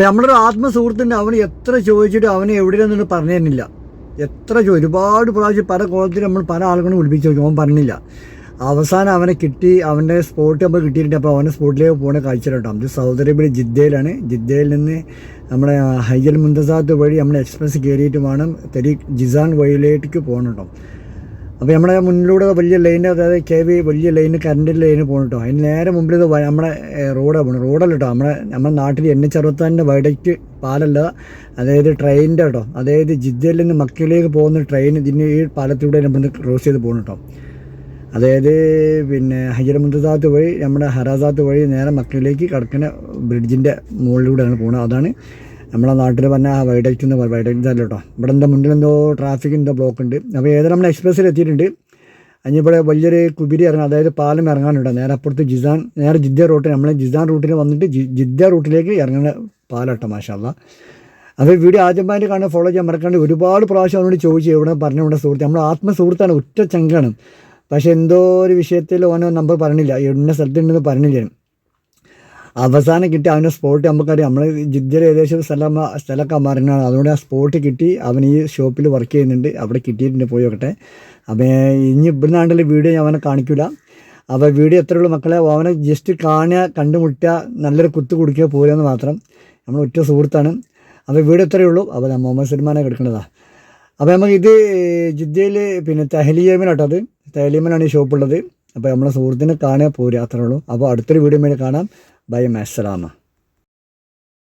നമ്മളൊരു ആത്മസുഹൃത്തുണ്ട് അവന് എത്ര ചോദിച്ചിട്ട് അവനെ എവിടെയാണെന്ന് പറഞ്ഞു തരുന്നില്ല. എത്ര ചോദിച്ചു ഒരുപാട് പ്രാവശ്യം പല കോളത്തിൽ നമ്മൾ പല ആളുകളും വിളിപ്പിച്ച് നോക്കി. അവൻ പറഞ്ഞില്ല. അവസാനം അവനെ കിട്ടി അവന്റെ സ്പോട്ട് നമ്മൾ കിട്ടിയിട്ടുണ്ട്. അപ്പോൾ അവന്റെ സ്പോട്ടിലേക്ക് പോകുന്ന കാഴ്ച കേട്ടോ ഇത് സൗദി അറേബ്യയിലെ ജിദ്ദയിലാണ്. ജിദ്ദയിൽ നിന്ന് നമ്മുടെ ഹൈജൽ മുന്തസാത്ത് വഴി നമ്മൾ എക്സ്പ്രസ് കയറിയിട്ട് വേണം തെരി ജിസാൻ വഴിയിലേക്ക് പോകണം കേട്ടോ. അപ്പോൾ നമ്മുടെ മുന്നിലൂടെ വലിയ ലൈന് അതായത് കെ വി വലിയ ലൈന് കറണ്ടിന്റെ ലൈന് പോകണം അതിന് നേരെ മുമ്പിൽ ഇത് നമ്മുടെ റോഡാണ് പോകണം റോഡല്ല കേട്ടോ നമ്മുടെ നമ്മുടെ നാട്ടിൽ എൻ എച്ച് വടയ്ക്ക് പാലല്ല. അതായത് ട്രെയിനിന്റെ കേട്ടോ അതായത് ജിദ്ദയിൽ നിന്ന് മക്കയിലേക്ക് പോകുന്ന ട്രെയിൻ ഇതിന് ഈ പാലത്തിലൂടെ നമ്മൾ ക്രോസ് ചെയ്ത് പോകണം കേട്ടോ അതായത് പിന്നെ ഹജർ മുന്തസാത്ത് വഴി നമ്മുടെ ഹറാസാത്ത് വഴി നേരെ മക്കയിലേക്ക് കടക്കുന്ന ബ്രിഡ്ജിന്റെ മുകളിലൂടെയാണ് പോകുന്നത് അതാണ് നമ്മളെ നാട്ടിൽ പറഞ്ഞാൽ വൈഡക്റ്റ് എന്ന് പറയും വൈഡക്റ്റ് അല്ല കേട്ടോ ഇവിടെ എന്താ മുന്നിൽ എന്തോ ട്രാഫിക് എന്തോ ബ്ലോക്ക് ഉണ്ട് അപ്പോൾ ഏതായാലും നമ്മൾ എക്സ്പ്രസ്സിൽ എത്തിയിട്ടുണ്ട്. അതിനിവിടെ വലിയൊരു കുബിരി ഇറങ്ങാൻ അതായത് പാലം ഇറങ്ങാനുണ്ട്. നേരെ അപ്പുറത്ത് ജിസാൻ നേരെ ജിദ്ദ റൂട്ടിൽ നമ്മൾ ജിസാൻ റൂട്ടിൽ വന്നിട്ട് ജിദ്ദ റൂട്ടിലേക്ക് ഇറങ്ങുന്ന പാലട്ടോ മാഷാല്ല അപ്പോൾ വീഡിയോ ആദ്യമായിട്ട് കാണാൻ ഫോളോ ചെയ്യാൻ മറക്കാണ്ട് ഒരുപാട് പ്രാവശ്യം അവനോട് ചോദിച്ചു എവിടെ പറഞ്ഞു ഇവിടെ സുഹൃത്ത്. നമ്മൾ ആത്മസുഹൃത്താണ് ഒറ്റ ചങ്കാണ്. പക്ഷേ എന്തോ ഒരു വിഷയത്തിൽ ഓനോ നമ്പർ പറഞ്ഞില്ല. എണ്ണ സ്ഥലത്തുണ്ടെന്ന് പറഞ്ഞില്ല. അവസാനം കിട്ടി അവന്റെ സ്പോട്ട് നമുക്കറിയാം. നമ്മൾ ജിദ്ദയിൽ ഏകദേശം സ്ഥലം സ്ഥലമൊക്കെ മാറിനാണ് അതുകൊണ്ട് ആ സ്പോട്ട് കിട്ടി. അവൻ ഈ ഷോപ്പിൽ വർക്ക് ചെയ്യുന്നുണ്ട്. അവിടെ കിട്ടിയിട്ടുണ്ട് പോയി നോക്കട്ടെ. അപ്പോൾ ഇനി ഇവിടുന്നാണ്ടുള്ള വീഡിയോ ഞാൻ അവനെ കാണിക്കില്ല അപ്പോൾ വീഡിയോ എത്രയുള്ള മക്കളെ? അവനെ ജസ്റ്റ് കാണുക കണ്ടുമുട്ടുക നല്ലൊരു കുത്തു കുടിക്കുക പോരുമെന്ന് മാത്രം. നമ്മൾ ഒറ്റ സുഹൃത്താണ്. അപ്പോൾ വീഡിയോ എത്രയേ ഉള്ളൂ? അപ്പോൾ ഞാൻ മുഹമ്മദ് സൽമാനെ കിടക്കുന്നതാണ് അപ്പോൾ നമുക്ക് ഇത് ജിദ്ദയിൽ പിന്നെ തെഹലിയമനാട്ടോ അത്. തെഹലിയമനാണ് ഈ ഷോപ്പുള്ളത് അപ്പോൾ നമ്മളെ സുഹൃത്തിനെ കാണുക പോരാത്രേ ഉള്ളൂ. അപ്പോൾ അടുത്തൊരു വീഡിയോ വേണ്ടി കാണാം. ബൈ അസ്സലാമ